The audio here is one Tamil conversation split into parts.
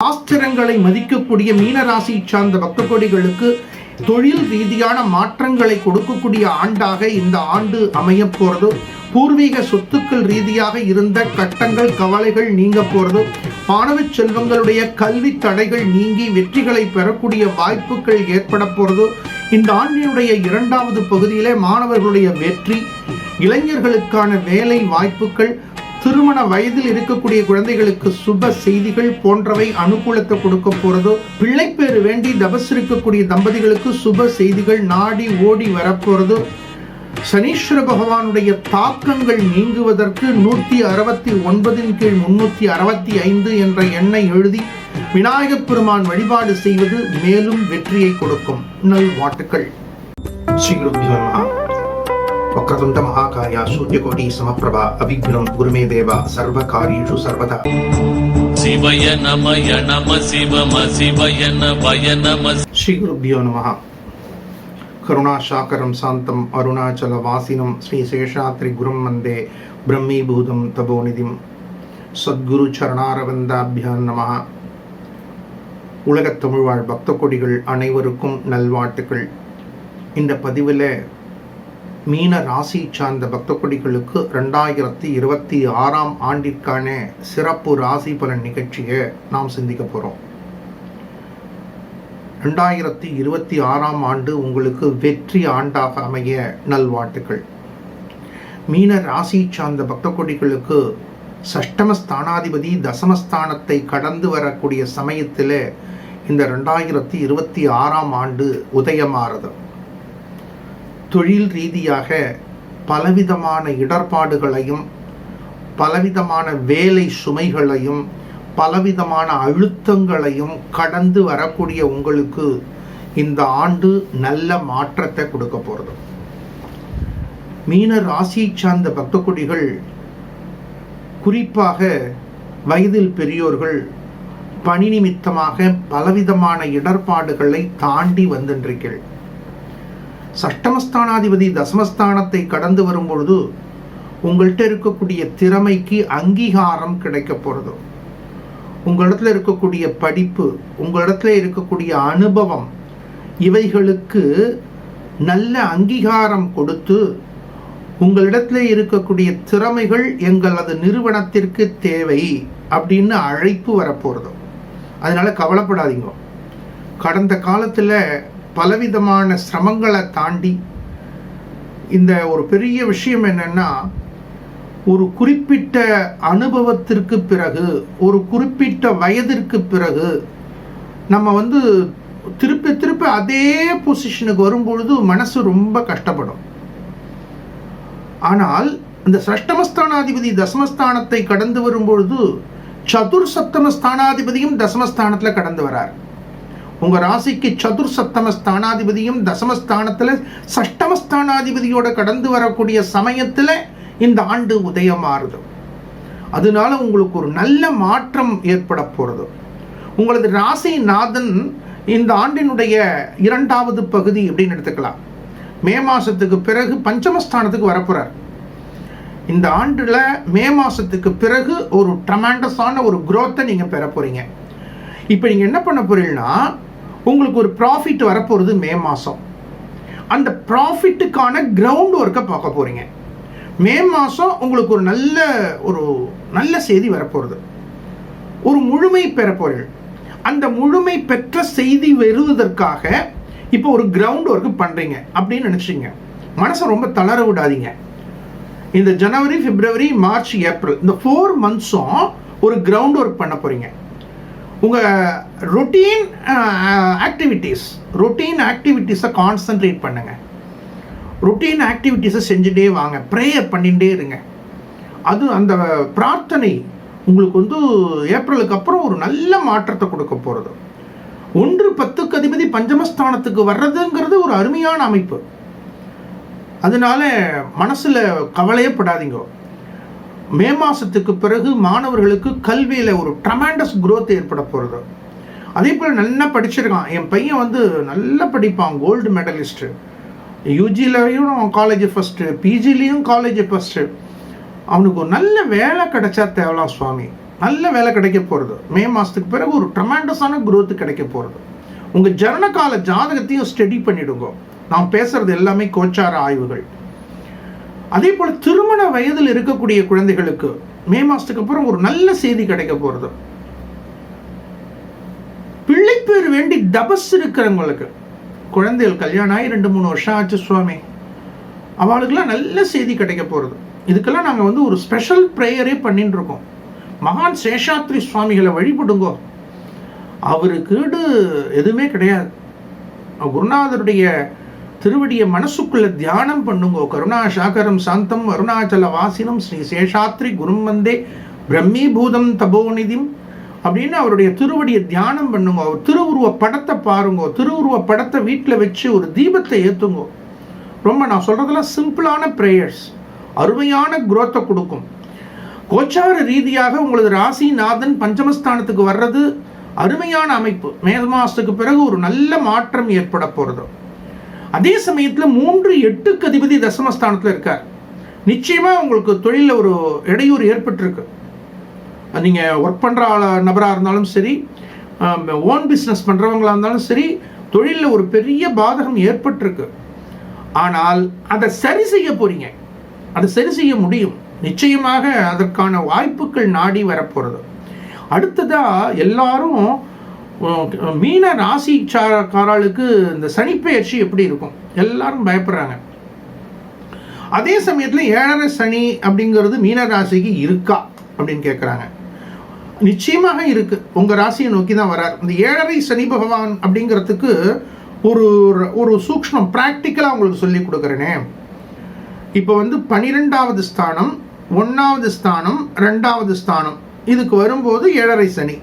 சாஸ்திரங்களை மதிக்கக்கூடிய மீனராசி சார்ந்த பக்த கோடிகளுக்கு தொழில் ரீதியான மாற்றங்களை கொடுக்கக்கூடிய ஆண்டாக இந்த ஆண்டு அமைய போறது பூர்வீக சொத்துக்கள் ரீதியாக இருந்த கட்டங்கள் கவலைகள் நீங்க போறது மாணவ செல்வங்களுடைய கல்வி தடைகள் நீங்கி வெற்றிகளை பெறக்கூடிய வாய்ப்புகள் ஏற்பட போறது இந்த ஆண்டினுடைய இரண்டாவது பகுதியிலே மாணவர்களுடைய வெற்றி இளைஞர்களுக்கான வேலை வாய்ப்புகள் திருமண வயதில் இருக்கக்கூடிய குழந்தைகளுக்கு சுப செய்திகள் போன்றவை அனுகூலத்தை கொடுக்க போறதோ பிள்ளைப்பேறு வேண்டி தபஸ் இருக்கக்கூடிய தம்பதிகளுக்கு சுப செய்திகள் நாடி ஓடி வரப்போறதோ சனீஸ்வர பகவானுடைய தாக்கங்கள் நீங்குவதற்கு நூற்றி அறுபத்தி ஒன்பதின் கீழ் முன்னூற்றி அறுபத்தி ஐந்து என்ற எண்ணை எழுதி விநாயகப் பெருமான் வழிபாடு செய்வது மேலும் வெற்றியை கொடுக்கும். நல் ஸ்ரீ వక్రతుండ మహాకాయ సూర్యకోటి సమప్రభ అవిఘ్నం గురుమే దేవ సర్వకార్యేషు సర్వత శివయ నమయ నమ శివమ శివయ నమయ నమ శ్రీ గురుభ్యో నమ కరుణాశాకరం శాంతం అరుణాచల వాసినం శ్రీ శేషాద్రి గురుం మందే బ్రహ్మీభూతం తపోనిధిం சத்குரு சரணாரவிந்தாபியான் நம உலகத் தமிழ்வாழ் பக்த கொடிகள் அனைவருக்கும் நல்வாழ்த்துக்கள் இந்த பதிவில் மீன ராசி சார்ந்த பக்த கொடிகளுக்கு ரெண்டாயிரத்தி இருபத்தி ஆறாம் ஆண்டிற்கான சிறப்பு ராசி பலன் நிகழ்ச்சியை நாம் சிந்திக்க போகிறோம் ரெண்டாயிரத்தி இருபத்தி ஆறாம் ஆண்டு உங்களுக்கு வெற்றி ஆண்டாக அமைய நல்வாழ்த்துக்கள். மீன ராசி சார்ந்த பக்த கொடிகளுக்கு சஷ்டமஸ்தானாதிபதி தசமஸ்தானத்தை கடந்து வரக்கூடிய சமயத்தில் இந்த ரெண்டாயிரத்தி இருபத்தி ஆறாம் ஆண்டு உதயமாறது தொழில் ரீதியாக பலவிதமான இடர்பாடுகளையும் பலவிதமான வேலை சுமைகளையும் பலவிதமான அழுத்தங்களையும் கடந்து வரக்கூடிய உங்களுக்கு இந்த ஆண்டு நல்ல மாற்றத்தை கொடுக்க போகிறது மீன ராசியை சார்ந்த பக்தக்குடிகள் குறிப்பாக வயதில் பெரியோர்கள் பணி நிமித்தமாக பலவிதமான இடர்பாடுகளை தாண்டி வந்தின்றீர்கள் சஷ்டமஸ்தானாதிபதி தசமஸ்தானத்தை கடந்து வரும்பொழுது உங்கள்கிட்ட இருக்கக்கூடிய திறமைக்கு அங்கீகாரம் கிடைக்க போகிறது உங்களிடத்துல இருக்கக்கூடிய படிப்பு உங்களிடத்துல இருக்கக்கூடிய அனுபவம் இவைகளுக்கு நல்ல அங்கீகாரம் கொடுத்து உங்களிடத்துல இருக்கக்கூடிய திறமைகள் எங்களது நிறுவனத்திற்கு தேவை அப்படின்னு அழைப்பு வரப்போகிறது அதனால் கவலைப்படாதீங்க. கடந்த காலத்தில் பலவிதமான சிரமங்களை தாண்டி இந்த ஒரு பெரிய விஷயம் என்னென்னா ஒரு குறிப்பிட்ட அனுபவத்திற்கு பிறகு ஒரு குறிப்பிட்ட வயதிற்கு பிறகு நம்ம வந்து திருப்பி திருப்பி அதே பொசிஷனுக்கு வரும்பொழுது மனசு ரொம்ப கஷ்டப்படும். ஆனால் இந்த சஷ்டமஸ்தானாதிபதி தசமஸ்தானத்தை கடந்து வரும்பொழுது சதுர் சப்தமஸ்தானாதிபதியும் தசமஸ்தானத்தில் கடந்து வரார். உங்க ராசிக்கு சதுர் சப்தம ஸ்தானாதிபதியும் தசமஸ்தானத்தில் சஷ்டமஸ்தானாதிபதியோட கடந்து வரக்கூடிய சமயத்தில் இந்த ஆண்டு உதயமாறுது அதனால உங்களுக்கு ஒரு நல்ல மாற்றம் ஏற்பட போகிறது உங்களது ராசி நாதன் இந்த ஆண்டினுடைய இரண்டாவது பகுதி அப்படின்னு எடுத்துக்கலாம். மே மாதத்துக்கு பிறகு பஞ்சமஸ்தானத்துக்கு வரப்போகிறார் இந்த ஆண்டில் மே மாதத்துக்கு பிறகு ஒரு ட்ரமாண்டஸான ஒரு குரோத்தை நீங்கள் பெற போகிறீங்க இப்போ நீங்கள் என்ன பண்ண போறீங்கன்னா உங்களுக்கு ஒரு ப்ராஃபிட் வரப்போகிறது மே மாதம் அந்த ப்ராஃபிட்டுக்கான கிரவுண்ட் ஒர்க்கை பார்க்க போகிறீங்க மே மாதம் உங்களுக்கு ஒரு நல்ல ஒரு நல்ல செய்தி வரப்போகிறது ஒரு முழுமை பெற அந்த முழுமை பெற்ற செய்தி வருவதற்காக இப்போ ஒரு கிரவுண்ட் ஒர்க்கு பண்ணுறீங்க அப்படின்னு நினச்சிங்க. மனசை ரொம்ப தளர விடாதீங்க. இந்த ஜனவரி பிப்ரவரி மார்ச் ஏப்ரல் இந்த ஃபோர் மந்த்ஸும் ஒரு கிரவுண்ட் ஒர்க் பண்ண போகிறீங்க உங்கள் ரொட்டீன் ஆக்டிவிட்டீஸ் ரொட்டீன் ஆக்டிவிட்டீஸை கான்சென்ட்ரேட் பண்ணுங்க. ரொட்டீன் ஆக்டிவிட்டீஸை செஞ்சுட்டே வாங்க. ப்ரேயர் பண்ணிகிட்டே இருங்க. அது அந்த பிரார்த்தனை உங்களுக்கு வந்து ஏப்ரலுக்கு அப்புறம் ஒரு நல்ல மாற்றத்தை கொடுக்க போகிறது ஒன்று பத்துக்கு அதிபதி பஞ்சமஸ்தானத்துக்கு வர்றதுங்கிறது ஒரு அருமையான அமைப்பு. அதனால மனசில் கவலையே படாதீங்க. மே மாதத்துக்கு பிறகு மாணவர்களுக்கு கல்வியில் ஒரு ட்ரமாண்டஸ் குரோத் ஏற்பட போகிறது அதே போல் நல்லா படிச்சிருக்கான். என் பையன் வந்து நல்லா படிப்பான் கோல்டு மெடலிஸ்ட்டு யூஜிலையும் காலேஜ் ஃபஸ்ட்டு பிஜிலையும் காலேஜ் ஃபஸ்ட்டு அவனுக்கு ஒரு நல்ல வேலை கிடைச்சா தேவலாம் சுவாமி. நல்ல வேலை கிடைக்க போகிறது மே மாதத்துக்கு பிறகு ஒரு ட்ரமாண்டஸான குரோத்து கிடைக்க போகிறது உங்கள் ஜனனகால ஜாதகத்தையும் ஸ்டடி பண்ணிவிடுங்க நான் பேசுகிறது எல்லாமே கோச்சார ஆய்வுகள். அதே போல் திருமண வயதில் இருக்கக்கூடிய குழந்தைகளுக்கு மே மாதத்துக்கு அப்புறம் ஒரு நல்ல செய்தி கிடைக்க போகிறது பிள்ளைப்பேர் வேண்டி தபஸ் இருக்கிறவங்களுக்கு குழந்தைகள் கல்யாணம் ஆகி ரெண்டு மூணு வருஷம் ஆச்சு சுவாமி. அவளுக்கெல்லாம் நல்ல செய்தி கிடைக்க போகிறது இதுக்கெல்லாம் நாங்கள் வந்து ஒரு ஸ்பெஷல் ப்ரேயரே பண்ணிட்டு இருக்கோம். மகான் சேஷாத்ரி சுவாமிகளை வழிபடுங்கோ. அவருக்கீடு எதுவுமே கிடையாது. குருநாதருடைய திருவடியை மனசுக்குள்ள தியானம் பண்ணுங்கோ. கருணா சாகரம் சாந்தம் அருணாச்சல வாசினம் ஸ்ரீ சேஷாத்ரி குரும் வந்தே பிரம்மீபூதம் தபோநிதிம் அப்படின்னு அவருடைய திருவடியை தியானம் பண்ணுங்க. அவர் திருவுருவ படத்தை பாருங்க. திருவுருவ படத்தை வீட்டில் வச்சு ஒரு தீபத்தை ஏற்றுங்க ரொம்ப நான் சொல்கிறதெல்லாம் சிம்பிளான ப்ரேயர்ஸ் அருமையான குரோத்தை கொடுக்கும். கோச்சார ரீதியாக உங்களது ராசிநாதன் பஞ்சமஸ்தானத்துக்கு வர்றது அருமையான அமைப்பு. மேதமாசத்துக்கு பிறகு ஒரு நல்ல மாற்றம் ஏற்பட போகிறது அதே சமயத்தில் மூன்று எட்டுக்கு அதிபதி தசமஸ்தானத்தில் இருக்கார். நிச்சயமாக உங்களுக்கு தொழிலில் ஒரு இடையூறு ஏற்பட்டிருக்கு. நீங்கள் ஒர்க் பண்ணுற நபராக இருந்தாலும் சரி ஓன் பிஸ்னஸ் பண்ணுறவங்களா இருந்தாலும் சரி தொழிலில் ஒரு பெரிய பாதகம் ஏற்பட்டிருக்கு. ஆனால் அதை சரி செய்ய போகிறீங்க அதை சரி செய்ய முடியும். நிச்சயமாக அதற்கான வாய்ப்புகள் நாடி வரப்போகிறது அடுத்ததாக எல்லாரும் மீன மீன காராளுக்கு இந்த சனிப்பெயர்ச்சி எப்படி இருக்கும்? எல்லாரும் பயப்படுறாங்க. அதே சமயத்தில் ஏழரை சனி அப்படிங்கிறது மீன ராசிக்கு இருக்கா அப்படின்னு கேட்குறாங்க நிச்சயமாக இருக்கு. உங்க ராசியை நோக்கி தான் வரார். இந்த ஏழரை சனி பகவான் அப்படிங்கிறதுக்கு ஒரு ஒரு சூக்ஷ்மம் ப்ராக்டிக்கலாக உங்களுக்கு சொல்லி கொடுக்குறேனே. இப்போ வந்து பனிரெண்டாவது ஸ்தானம் ஒன்றாவது ஸ்தானம் ரெண்டாவது ஸ்தானம். இதுக்கு வரும்போது ஏழரை சனி.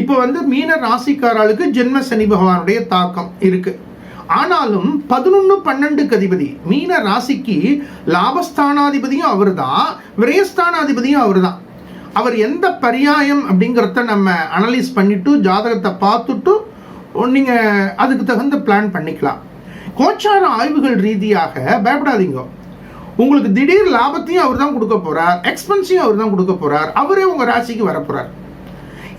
இப்போ வந்து மீன ராசிக்காரர்களுக்கு ஜென்ம சனி பகவானுடைய தாக்கம் இருக்கு. ஆனாலும் பதினொன்று பன்னெண்டுக்கு அதிபதி மீன ராசிக்கு லாபஸ்தானாதிபதியும் அவர் தான் விரயஸ்தானாதிபதியும் அவர் தான் அவர் எந்த பரியாயம் அப்படிங்கிறத நம்ம அனலைஸ் பண்ணிட்டு ஜாதகத்தை பார்த்துட்டு நீங்கள் அதுக்கு தகுந்த பிளான் பண்ணிக்கலாம். கோச்சார ஆய்வுகள் ரீதியாக பயப்படாதீங்க. உங்களுக்கு திடீர் லாபத்தையும் அவர் தான் கொடுக்க போகிறார் எக்ஸ்பென்ஸையும் அவர் தான் கொடுக்க போகிறார் அவரே உங்கள் ராசிக்கு வர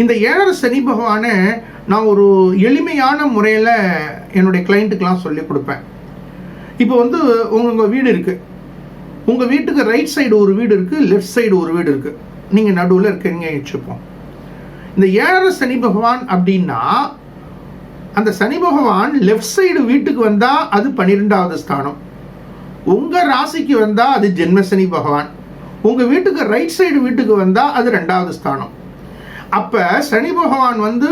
இந்த ஏழரை சனி பகவானை நான் ஒரு எளிமையான முறையில் என்னுடைய கிளைண்ட்டுக்கெலாம் சொல்லி கொடுப்பேன். இப்போ வந்து உங்க உங்கள் வீடு இருக்குது உங்கள் வீட்டுக்கு ரைட் சைடு ஒரு வீடு இருக்குது லெஃப்ட் சைடு ஒரு வீடு இருக்குது நீங்கள் நடுவில் இருக்கீங்க வச்சுப்போம் இந்த ஏழரை சனி பகவான் அப்படின்னா அந்த சனி பகவான் லெஃப்ட் சைடு வீட்டுக்கு வந்தால் அது பன்னிரெண்டாவது ஸ்தானம். உங்கள் ராசிக்கு வந்தால் அது ஜென்மசனி பகவான். உங்கள் வீட்டுக்கு ரைட் சைடு வீட்டுக்கு வந்தால் அது ரெண்டாவது ஸ்தானம். அப்போ சனி பகவான் வந்து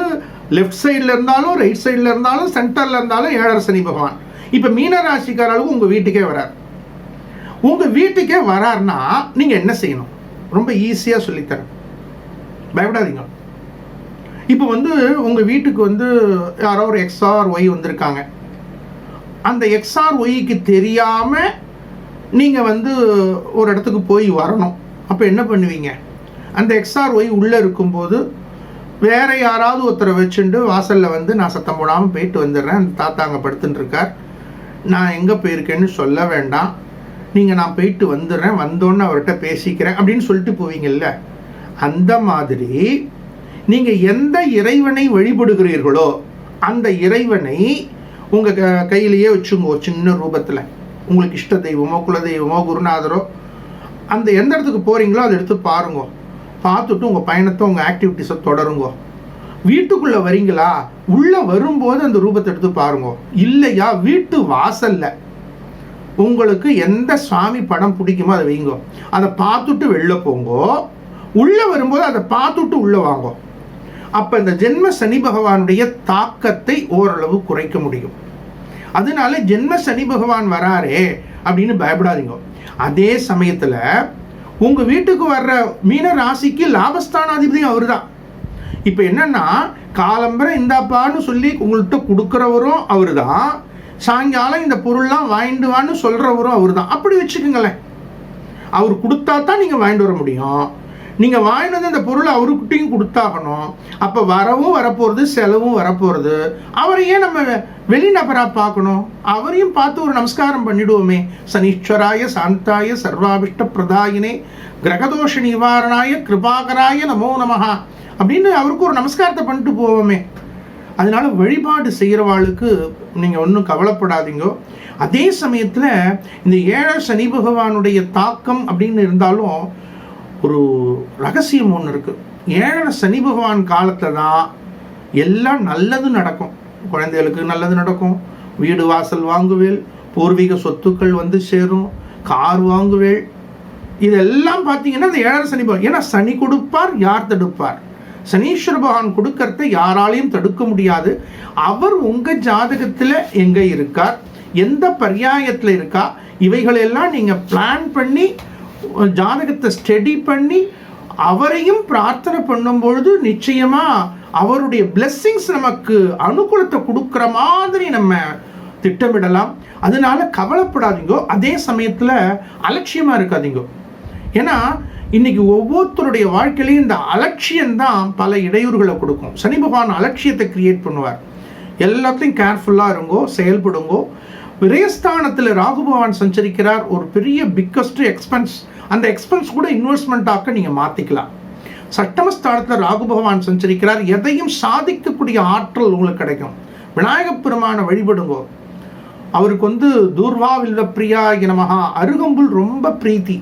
லெஃப்ட் சைடில் இருந்தாலும் ரைட் சைடில் இருந்தாலும் சென்டரில் இருந்தாலும் ஏழரை சனி பகவான். இப்போ மீன ராசிக்காரர்களுக்கு உங்கள் வீட்டுக்கே வரார். உங்கள் வீட்டுக்கே வரார்னா நீங்கள் என்ன செய்யணும்? ரொம்ப ஈஸியாக சொல்லித்தரேன் பயப்படாதீங்க. இப்போ வந்து உங்கள் வீட்டுக்கு வந்து யாரோ ஒரு எக்ஸ்ஆர் ஒய் வந்திருக்காங்க. அந்த எக்ஸ்ஆர் ஒய்க்கு தெரியாமல் நீங்கள் வந்து ஒரு இடத்துக்கு போய் வரணும். அப்போ என்ன பண்ணுவீங்க? அந்த எக்ஸ்ஆர் ஒய் உள்ள இருக்கும்போது வேற யாராவது ஒருத்தரை வச்சுட்டு வாசலில் வந்து நான் சத்தம் போடாமல் போயிட்டு வந்துடுறேன். அந்த தாத்தா அங்கே படுத்துட்டுருக்கார் நான் எங்கே போயிருக்கேன்னு சொல்ல வேண்டாம். நீங்கள் நான் போயிட்டு வந்துடுறேன். வந்தோன்னு அவர்கிட்ட பேசிக்கிறேன் அப்படின்னு சொல்லிட்டு போவீங்கல்ல. அந்த மாதிரி நீங்கள் எந்த இறைவனை வழிபடுகிறீர்களோ அந்த இறைவனை உங்கள் க கையிலேயே வச்சுங்க. ஒரு சின்ன ரூபத்தில். உங்களுக்கு இஷ்ட தெய்வமோ குலதெய்வமோ குருநாதரோ அந்த எந்த இடத்துக்கு போகிறீங்களோ அதை எடுத்து பாருங்க. பார்த்துட்டு உங்கள் பயணத்தை உங்கள் ஆக்டிவிட்டிஸை தொடருங்க. வீட்டுக்குள்ளே வரீங்களா? உள்ளே வரும்போது அந்த ரூபத்தை எடுத்து பாருங்க. இல்லையா? வீட்டு வாசல்ல. உங்களுக்கு எந்த சுவாமி படம் பிடிக்குமோ அதை வைங்கோ. அதை பார்த்துட்டு வெளில போங்கோ. உள்ளே வரும்போது அதை பார்த்துட்டு உள்ளே வாங்கோ. அப்போ இந்த ஜென்ம சனி பகவானுடைய தாக்கத்தை ஓரளவு குறைக்க முடியும். அதனால ஜென்ம சனி பகவான் வராரே அப்படின்னு பயப்படாதீங்க. அதே சமயத்தில் உங்கள் வீட்டுக்கு வர்ற மீன ராசிக்கு லாபஸ்தானாதிபதியும் அவர் தான் இப்போ என்னென்னா காலம்பரை இந்தாப்பான்னு சொல்லி உங்கள்கிட்ட கொடுக்குறவரும் அவர் தான் சாயங்காலம் இந்த பொருள்லாம் வாங்கிட்டு வான்னு சொல்கிறவரும் அவர் தான் அப்படி வச்சுக்கோங்களேன். அவர் கொடுத்தா தான் நீங்கள் வாங்கிட்டு வர முடியும். நீங்கள் வாங்கிட்டு வந்து அந்த பொருளை அவருக்கிட்டையும் கொடுத்தாகணும். அப்போ வரவும் வரப்போகிறது செலவும் வரப்போகிறது அவரையே நம்ம வெளிநபராக பார்க்கணும். அவரையும் பார்த்து ஒரு நமஸ்காரம் பண்ணிடுவோமே. சனீஸ்வராய சாந்தாய சர்வாபிஷ்ட பிரதாயினே கிரகதோஷ நிவாரணாய கிருபாகராய நமோ நமஹா அப்படின்னு அவருக்கு ஒரு நமஸ்காரத்தை பண்ணிட்டு போவோமே. அதனால வழிபாடு செய்கிறவாளுக்கு நீங்கள் ஒன்றும் கவலைப்படாதீங்க. அதே சமயத்தில் இந்த ஏழை சனி பகவானுடைய தாக்கம் அப்படின்னு இருந்தாலும் ஒரு ரகசியம் ஒன்று இருக்குது ஏழரை சனி பகவான் காலத்தில் தான் எல்லாம் நல்லது நடக்கும். குழந்தைகளுக்கு நல்லது நடக்கும். வீடு வாசல் வாங்குவேல் பூர்வீக சொத்துக்கள் வந்து சேரும் கார் வாங்குவேல் இதெல்லாம் பார்த்தீங்கன்னா இந்த ஏழரை சனி பகவான். ஏன்னா சனி கொடுப்பார் யார் தடுப்பார்? சனீஸ்வர பகவான் கொடுக்கறத யாராலையும் தடுக்க முடியாது. அவர் உங்கள் ஜாதகத்தில் எங்கே இருக்கார்? எந்த பர்யாயத்தில் இருக்கா? இவைகளெல்லாம் நீங்கள் பிளான் பண்ணி ஜாதகத்தை ஸ்டடி பண்ணி அவரையும் பிரார்த்தனை பண்ணும்பொழுது நிச்சயமாக அவருடைய பிளெஸ்ஸிங்ஸ் நமக்கு அனுகூலத்தை கொடுக்குற மாதிரி நம்ம திட்டமிடலாம். அதனால கவலைப்படாதீங்க. அதே சமயத்தில் அலட்சியமாக இருக்காதீங்கோ. ஏன்னா இன்னைக்கு ஒவ்வொருத்தருடைய வாழ்க்கையிலையும் இந்த அலட்சியம்தான் பல இடையூறுகளை கொடுக்கும். சனி பகவான் அலட்சியத்தை கிரியேட் பண்ணுவார். எல்லாத்தையும் கேர்ஃபுல்லாக இருங்கோ செயல்படுங்கோ. விரயஸ்தானத்தில் ராகு பகவான் சஞ்சரிக்கிறார். ஒரு பெரிய பிக்கஸ்ட் எக்ஸ்பென்ஸ் அந்த எக்ஸ்பென்ஸ் கூட இன்வெஸ்ட்மெண்ட் ஆக்க நீங்கள் மாற்றிக்கலாம் சட்டமஸ்தானத்தில் ராகு பகவான் சஞ்சரிக்கிறார். எதையும் சாதிக்கக்கூடிய ஆற்றல் உங்களுக்கு கிடைக்கும். விநாயகப் பெருமானை வழிபடுங்கோ. அவருக்கு வந்து தூர்வா வில்வப்பிரியா மகா அருகம்புல் ரொம்ப பிரீத்தி.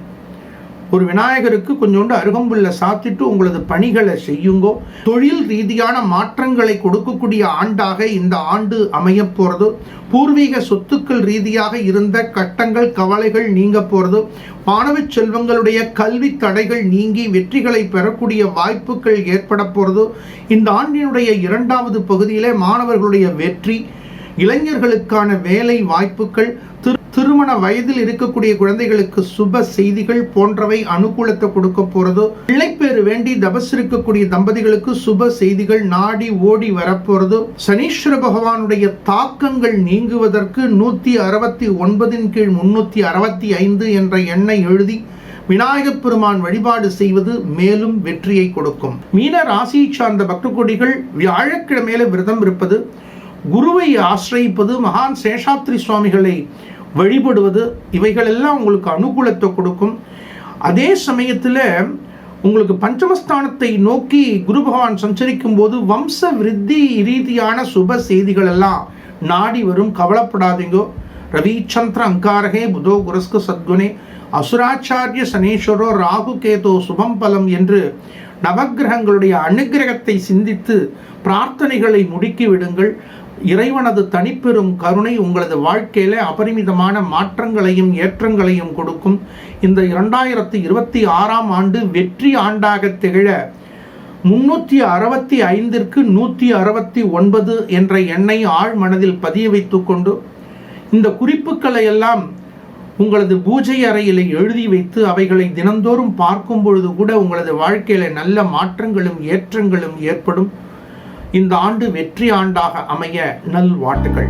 ஒரு விநாயகருக்கு கொஞ்சோண்டு அருகம்புல்ல சாத்திட்டு உங்களது பணிகளை செய்யுங்கோ. தொழில் ரீதியான மாற்றங்களை கொடுக்கக்கூடிய ஆண்டாக இந்த ஆண்டு அமையப் போகிறது பூர்வீக சொத்துக்கள் ரீதியாக இருந்த கட்டங்கள் கவலைகள் நீங்க போகிறது மாணவ செல்வங்களுடைய கல்வி தடைகள் நீங்கி வெற்றிகளை பெறக்கூடிய வாய்ப்புகள் ஏற்பட போகிறது இந்த ஆண்டினுடைய இரண்டாவது பகுதியிலே மாணவர்களுடைய வெற்றி இளைஞர்களுக்கான வேலை வாய்ப்புகள் திரு திருமண வயதில் இருக்கக்கூடிய குழந்தைகளுக்கு சுப செய்திகள் போன்றவை அனுகூலத்தை கொடுக்க போறது. பிள்ளைப்பேறு வேண்டி தபஸ் இருக்கக்கூடிய தம்பதிகளுக்கு சுப செய்திகள் நாடி ஓடி வரப்போறது. சனீஸ்வர பகவானுடைய தாக்கங்கள் நீங்குவதற்கு நூத்தி அறுபத்தி ஒன்பதின் கீழ் முன்னூத்தி அறுபத்தி ஐந்து என்ற எண்ணை எழுதி விநாயகப் பெருமான் வழிபாடு செய்வது மேலும் வெற்றியை கொடுக்கும். மீன ராசியை சார்ந்த பக்த கொடிகள் வியாழக்கிழமையில விரதம் இருப்பது. குருவை ஆசிரியிப்பது மகான் சேஷாத்ரி சுவாமிகளை வழிபடுவது இவைகளெல்லாம் உங்களுக்கு அனுகூலத்தை கொடுக்கும். அதே சமயத்தில் உங்களுக்கு பஞ்சமஸ்தானத்தை நோக்கி குரு பகவான் சஞ்சரிக்கும் போது வம்ச விருத்தி ரீதியான சுப செய்திகள் எல்லாம் நாடி வரும். கவலைப்படாதீங்கோ. ரவிச்சந்திர அங்காரகே புதோ குரஸ்கு சத்குணே அசுராச்சாரிய சனீஸ்வரோ ராகு கேதோ சுபம் பலம் என்று நவக்கிரகங்களுடைய அனுக்கிரகத்தை சிந்தித்து பிரார்த்தனைகளை முடுக்கி விடுங்கள். இறைவனது தனிப்பெரும் கருணை உங்களது வாழ்க்கையில அபரிமிதமான மாற்றங்களையும் ஏற்றங்களையும் கொடுக்கும். இந்த இரண்டாயிரத்தி இருபத்தி ஆறாம் ஆண்டு வெற்றி ஆண்டாக திகழ முன்னூற்றி அறுபத்தி ஐந்திற்கு நூற்றி அறுபத்தி ஒன்பது என்ற எண்ணை ஆழ் மனதில் பதிய வைத்துக்கொண்டு இந்த குறிப்புகளை எல்லாம் உங்களது பூஜை அறையில் எழுதி வைத்து அவைகளை தினந்தோறும் பார்க்கும் பொழுது கூட உங்களது வாழ்க்கையில நல்ல மாற்றங்களும் ஏற்றங்களும் ஏற்படும். இந்த ஆண்டு வெற்றி ஆண்டாக அமைய நல்வாழ்த்துக்கள்.